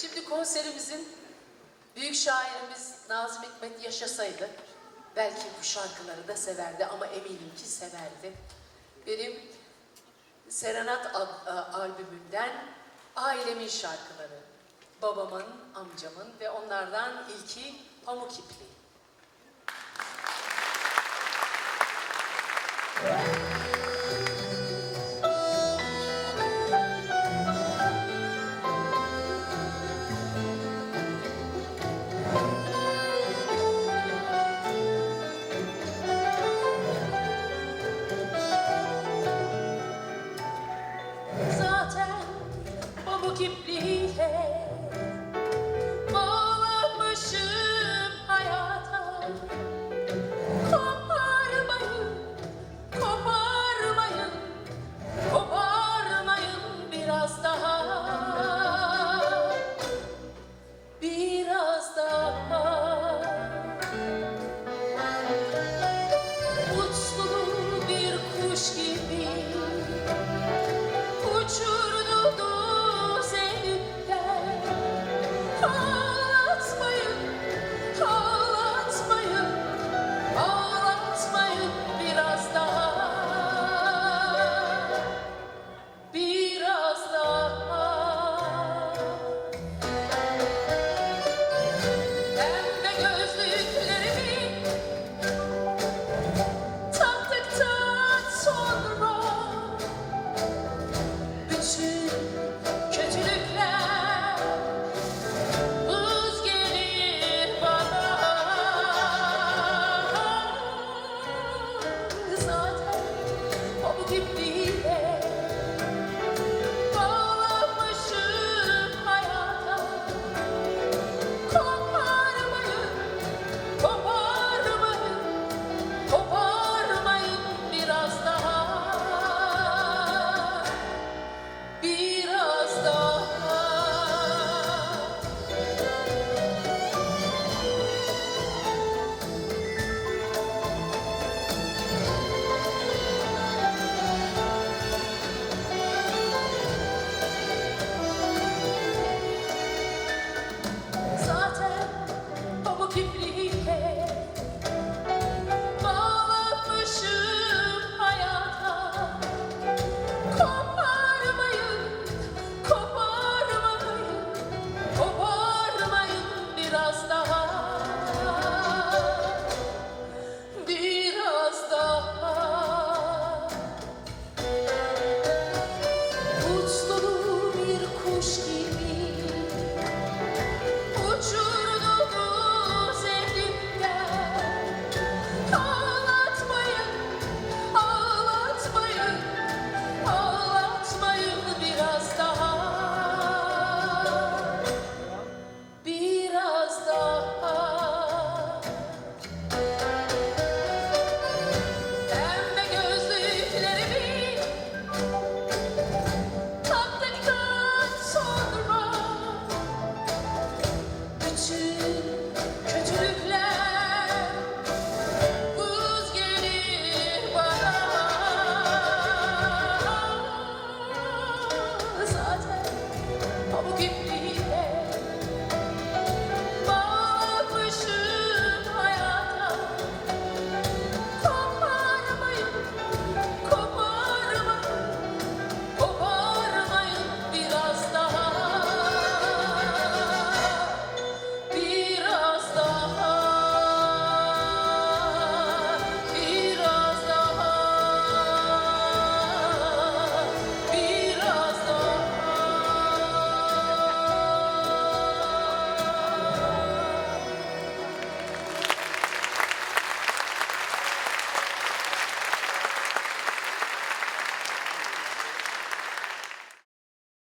Şimdi konserimizin büyük şairimiz Nazım Hikmet yaşasaydı belki bu şarkıları da severdi ama eminim ki severdi. Benim Serenat al- a- albümünden ailemin şarkıları. Babamın, amcamın ve onlardan ilki Pamuk İpliği. Pamuk ipliğiyle